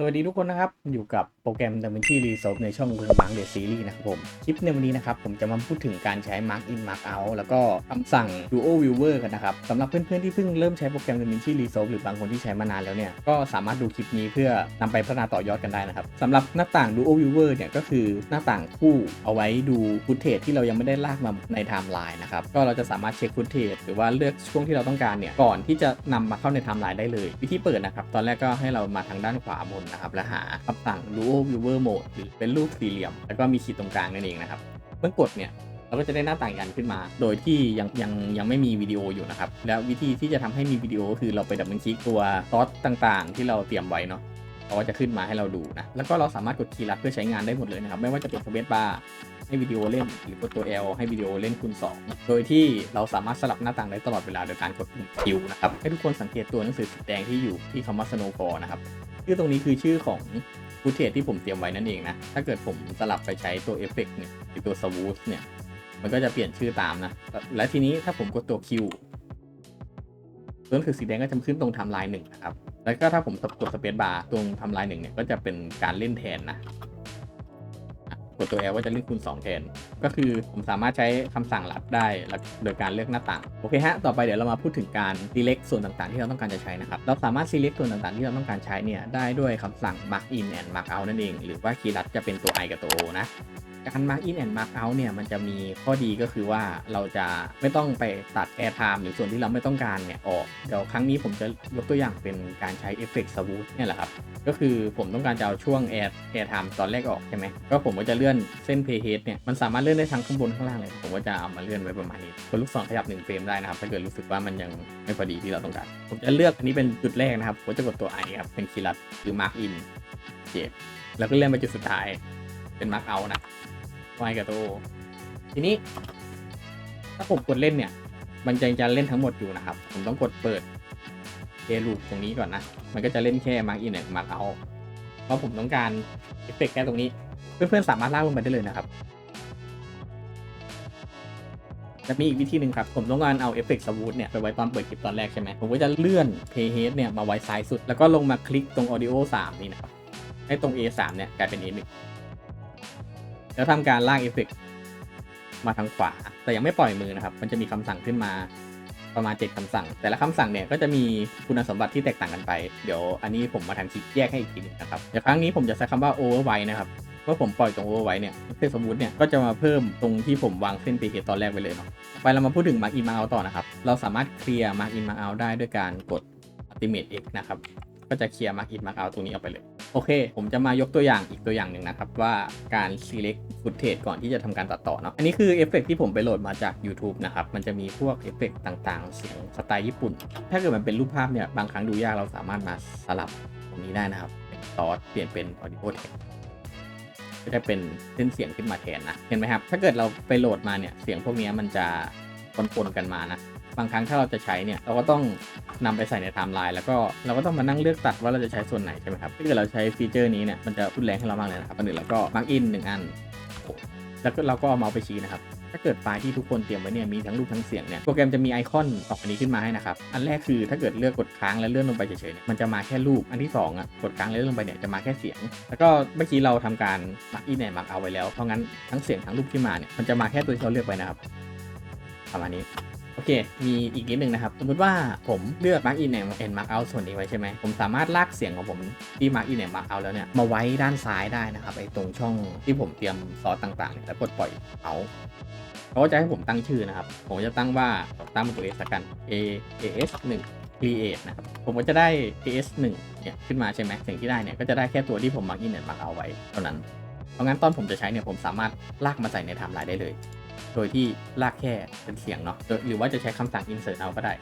สวัสดีทุกคนนะครับ อยู่กับโปรแกรม DaVinci Resolve ในช่องเรื่อง Mark the Series นะครับผม คลิปในวันนี้นะครับ ผมจะมาพูดถึงการใช้ Mark in Mark out แล้วก็คำสั่ง Duo Viewer กันนะครับสำหรับเพื่อนๆ ที่เพิ่งเริ่มใช้โปรแกรม DaVinci Resolve หรือบางคนที่ใช้มานานแล้วเนี่ย ก็สามารถดูคลิปนี้เพื่อนำไปพัฒนาต่อยอดกันได้นะครับสำหรับหน้าต่าง Duo Viewer เนี่ยก็คือหน้าต่างคู่เอาไว้ดูฟุตเทจที่เรายังไม่ได้ลากมาในไทม์ไลน์นะครับก็เราจะสามารถเช็คฟุตเทจหรือว่าเลือกช่วงที่เราต้องการเนี่ยก่อนที่จะนำมาเข้าในไทม์ไลน์ได้เลย วิธีเปิดนะครับตอนแรกก็ให้เรามาทางด้านขวาบนนะครับและหาคำสั่ง Duo Viewer Mode หรือเป็นรูปสี่เหลี่ยม แล้วก็มีขีดตรงกลางนั่นเองนะครับเมื่อกดเนี่ยเราก็จะได้หน้าต่างยันขึ้นมา โดยที่ยังยังยังไม่มีวิดีโออยู่นะครับ แล้ววิธีที่จะทำให้มีวิดีโอคือเราไปดับเบิลคลิกตัวซอสต่างๆ ที่เราเตรียมไว้เนาะเขาก็จะขึ้นมาให้เราดูนะ แล้วก็เราสามารถกดคีย์ลัดเพื่อใช้งานได้หมดเลยนะครับ ไม่ว่าจะเป็นสเปซบาร์ให้วิดีโอเล่น หรือกดตัว L ให้วิดีโอเล่นคูณ2 โดยที่เราสามารถสลับหน้าต่างได้ตลอดเวลาโดยการกดปุ่มคิวนะครับ ให้ทุกคนสังเกตตัวหนังสือสีแดงที่อยู่ที่คำว่า Snowfall นะครับ ชื่อตรงนี้คือชื่อของฟุตเทจที่ผมเตรียมไว้นั่นเองนะ ถ้าเกิดผมสลับไปใช้ตัวเอฟเฟกเนี่ยหรือตัวสวูสเนี่ย มันก็จะเปลี่ยนชื่อตามนะ และทีนี้ถ้าผมกดตัว Q ตัวนั้นคือสีแดงก็จะขึ้นตรงทำลายหนึ่งนะครับ แล้วก็ถ้าผมกดสเปซบาร์ตรงทำลายหนึ่งเนี่ยก็จะเป็นการเล่นแทนนะ กดตัว L ว่าจะเล่นคูณ2แทน ก็คือผมสามารถใช้คำสั่งลัดได้โดยการเลือกหน้าต่าง โอเคฮะ ต่อไปเดี๋ยวเรามาพูดถึงการ select ส่วนต่างๆ ที่เราต้องการจะใช้นะครับ เราสามารถ select ส่วนต่างๆ ที่เราต้องการใช้เนี่ยได้ด้วยคำสั่ง mark in and mark out นั่นเอง หรือว่าคีย์ลัดจะเป็นตัว i กับตัว o นะ การ mark in and mark out เนี่ยมันจะมีข้อดีก็คือว่าเราจะไม่ต้องไปตัด air time หรือส่วนที่เราไม่ต้องการเนี่ยออก เดี๋ยวครั้งนี้ผมจะยกตัวอย่างเป็นการใช้ effect smooth เนี่ยแหละครับ ก็คือผมต้องการจะเอาช่วง air air time ตอนแรกออกใช่ไหมก็ผมก็จะเลื่อนเส้น play head เนี่ยมันสามารถเลื่อนได้ทั้งข้างบนข้างล่างเลย ผมก็จะเอามาเลื่อนไว้ประมาณนี้กดลูกศรขยับหนึ่งเฟรมได้นะครับถ้าเกิดรู้สึกว่ามันยังไม่พอดีที่เราต้องการ ผมจะเลือกอันนี้เป็นจุดแรกนะครับผมจะกดตัว i ครับเป็นคีย์ลัดหรือ mark in เจ็แล้วก็เลื่อนไปจุดสุดท้ายเป็น mark out นะ y กับตัว O ทีนี้ ถ้าผมกดเล่นเนี่ย มันจะจะเล่นทั้งหมดอยู่นะครับ ผมต้องกดเปิดเอลูตรงนี้ก่อนนะ มันก็จะเล่นแค่ mark in กับ mark out เพราะผมต้องการเอฟเฟกต์แค่ตรงนี้ เพื่อนๆสามารถลากลงไปได้เลยนะครับจะมีอีกวิธีหนึ่งครับ ผมต้องการเอาเอฟเฟกต์สวูทเนี่ย ไปไว้ตอนเปิดคลิปตอนแรกใช่ไหม ผมก็จะเลื่อน Play Head เนี่ย มาไว้ซ้ายสุด แล้วก็ลงมาคลิกตรง Audio 3นี่นะครับ ให้ตรง A3 เนี่ย กลายเป็น A1 แล้วทำการลากเอฟเฟกต์มาทางขวา แต่ยังไม่ปล่อยมือนะครับ มันจะมีคำสั่งขึ้นมาประมาณ 7คำสั่ง แต่ละคำสั่งเนี่ยก็จะมีคุณสมบัติที่แตกต่างกันไป เดี๋ยวอันนี้ผมมาทำคลิปแยกให้อีกทีหนึงนะครับเดี๋ยวครั้งนี้ผมจะใช้คำว่า overwrite นะครับเมื่อผมปล่อยตรง overwrite เนี่ยเส้นสมมุติเนี่ยก็จะมาเพิ่มตรงที่ผมวางเส้น p h ตอนแรกไปเลยเนาะไปเรามาพูดถึง mark in mark out ต่อนะครับ เราสามารถเคลียร์ mark in mark out ได้ด้วยการกด ultimate x นะครับ ก็จะเคลียร์ mark in mark out ตรงนี้ออกไปเลย โอเค ผมจะมายกตัวอย่างอีกตัวอย่างหนึ่งนะครับว่าการ select footage ก่อนที่จะทำการตัดต่อเนาะ อันนี้คือเอฟเฟกที่ผมไปโหลดมาจาก YouTube นะครับ มันจะมีพวกเอฟเฟกต่างๆ เสียงสไตล์ญี่ปุ่น ถ้าเกิดมันเป็นรูปภาพเนี่ย บางครั้งดูยากเราสามารถมาสลับตรงนี้ได้นะครับเป็นซอสเปลี่ยนเป็น audio tag ก็จะเป็นเส้นเสียงขึ้นมาแทนนะ เห็นไหมครับ ถ้าเกิดเราไปโหลดมาเนี่ย เสียงพวกนี้มันจะปนๆกันมานะ บางครั้งถ้าเราจะใช้เนี่ยเราก็ต้องนำไปใส่ในไทม์ไลน์แล้วก็เราก็ต้องมานั่งเลือกตัดว่าเราจะใช้ส่วนไหนใช่ไหมครับถ้าเกิดเราใช้ฟีเจอร์นี้เนี่ยมันจะรุนแรงให้เรามากเลยนะครับอันหนึ่งเราก็มาร์กอินหนึ่งอันแล้วก็เราก็เอาเมาส์ไปชี้นะครับถ้าเกิดไฟล์ที่ทุกคนเตรียมไว้เนี่ยมีทั้งรูปทั้งเสียงเนี่ยโปรแกรมจะมีไอคอนออกอันนี้ขึ้นมาให้นะครับ อันแรกคือถ้าเกิดเลือกกดค้างแล้วเลื่อนลงไปเฉยๆเนี่ยมันจะมาแค่รูปอันที่สองอะกดค้างแล้วเลื่อนลงไปเนี่ยจะมาแค่เสียง แล้วก็เมื่อกี้เราทำการมาร์กอินเนี่ยมาร์กเอาไว้แล้วเพราะงั้นทั้งเสียงทั้งรูปที่มาเนี่ยมันจะมาแค่ตัวที่เราเลือกไปนะครับประมาณนี้ โอเค มีอีกนิดนึงนะครับ สมมติว่าผมเลือก Mark In and Mark Out ส่วนนี้ไว้ใช่ไหม ผมสามารถลากเสียงของผมที่ Mark In and Mark Out แล้วเนี่ย มาไว้ด้านซ้ายได้นะครับ ไอ้ตรงช่องที่ผมเตรียมซอสต่างๆเนี่ยแล้วกดปล่อยเอาเขาก็จะให้ผมตั้งชื่อนะครับ ผมจะตั้งว่าตั้งเป็นตัว S ละกัน A A S 1 create นะครับ ผมก็จะได้ A S 1เนี่ยขึ้นมาใช่ไหมเสียงที่ได้เนี่ยก็จะได้แค่ตัวที่ผม Mark In and Mark Out ไว้เท่านั้น เพราะงั้นตอนผมจะใช้เนี่ยผมสามารถลากมาใส่ในไทม์ไลน์ได้เลย โดยที่ลากแค่เป็นเสียงเนาะโดยหรือว่าจะใช้คำสั่ง insert เอาก็ได้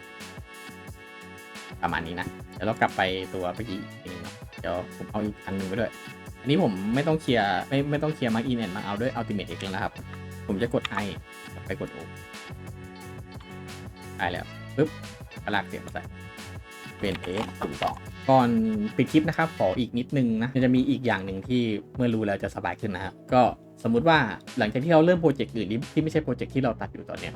ประมาณนี้นะ เดี๋ยวเรากลับไปตัวเมื่อกี้อีกนึงเดี๋ยวผมเอาอีกอันหนึ่งไปด้วย อันนี้ผมไม่ต้องเคลียร์ไม่ไม่ต้องเคลียร์ mark in and mark out ด้วย ultimate x แล้วนะครับ ผมจะกด i ไปกด o ได้แล้วปึ๊บก็ลากเสียงใส่ เป็น a ศูนย์สองก่อนปิดคลิปนะครับขออีกนิดนึงนะจะมีอีกอย่างหนึ่งที่เมื่อรู้แล้วจะสบายขึ้นนะครับก็สมมุติว่าหลังจากที่เราเริ่มโปรเจกต์อื่นที่ไม่ใช่โปรเจกต์ที่เราตัดอยู่ตอนเนี้ย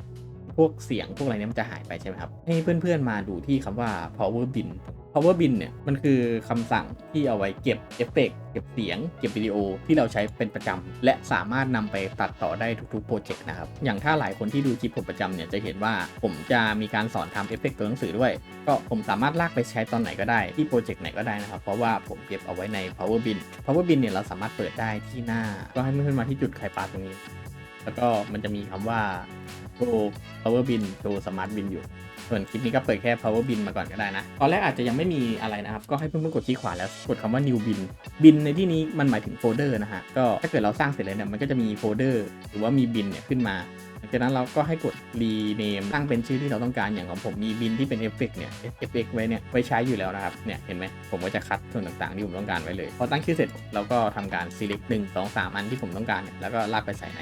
วกเสียงพวกอะไรเนี้มันจะหายไปใช่ไหมครับ ให้เพื่อนๆมาดูที่คำว่า power bin power bin เนี่ยมันคือคำสั่งที่เอาไว้เก็บเอฟเฟกต์เก็บเสียง เก็บวิดีโอที่เราใช้เป็นประจำและสามารถนำไปตัดต่อได้ทุกๆโปรเจกต์นะครับ อย่างถ้าหลายคนที่ดูคลิปผมประจำเนี่ยจะเห็นว่าผมจะมีการสอนทำเอฟเฟกต์ตัวหนังสือด้วย ก็ผมสามารถลากไปใช้ตอนไหนก็ได้ที่โปรเจกต์ไหนก็ได้นะครับ เพราะว่าผมเก็บเอาไว้ใน power bin power bin เนี่ยเราสามารถเปิดได้ที่หน้า ก็ให้เพื่อนๆมาที่จุดไข่ปลาตรงนี้ แล้วก็มันจะมีคำว่า Go Power Bin Go Smart Bin อยู่ ส่วนคลิปนี้ก็เปิดแค่ Power Bin มาก่อนก็ได้นะ ตอนแรกอาจจะยังไม่มีอะไรนะครับ ก็ให้เพื่อนๆกดที่ขวาแล้วกดคำว่า New Bin Bin ในที่นี้มันหมายถึงโฟลเดอร์นะฮะ ก็ถ้าเกิดเราสร้างเสร็จแล้วเนี่ย มันก็จะมีโฟลเดอร์หรือว่ามีบินเนี่ยขึ้นมาหลังจากนั้นเราก็ให้กด rename ตั้งเป็นชื่อที่เราต้องการ อย่างของผมมีบินที่เป็นเอฟเฟกเนี่ย FX ไว้เนี่ย ไว้ใช้อยู่แล้วนะครับ เนี่ย เห็นไหม ผมก็จะคัดส่วนต่างๆที่ผมต้องการไว้เลย พอตั้งชื่อเสร็จเราก็ทำการ select 1 2 3 อันที่ผมต้องการเนี่ย แล้วก็ลากไปใส่ใน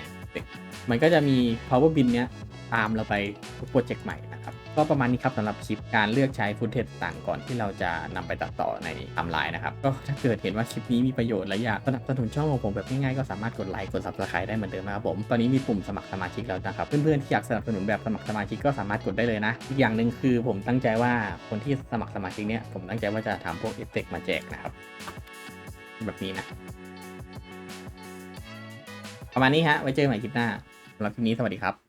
มันก็จะมี power bin เนี้ย ตามเราไปทุกโปรเจกต์ใหม่นะครับ ก็ประมาณนี้ครับสำหรับคลิปการเลือกใช้ฟุตเทจต่างก่อนที่เราจะนำไปตัดต่อในทม์ไลน์นะครับ ก็ถ้าเกิดเห็นว่าคลิปนี้มีประโยชน์และอยากสนับสนุนช่องของผมแบบง่ายๆก็สามารถกดไลค์กด subscribe ได้เหมือนเดิมนะครับผม ตอนนี้มีปุ่มสมัครสมาชิกแล้วนะครับ เพื่อนๆที่อยากสนับสนุนแบบสมัครสมาชิกก็สามารถกดได้เลยนะ อีกอย่างหนึ่งคือผมตั้งใจว่าคนที่สมัครสมาชิกเนี่ยผมตั้งใจว่าจะทำพวกเอฟเฟกมาแจกนะครับแบบนี้นะประมาณนี้ฮะไว้เจอกันใหม่คลิปหน้าสำหรับคลิปนี้สวัสดีครับ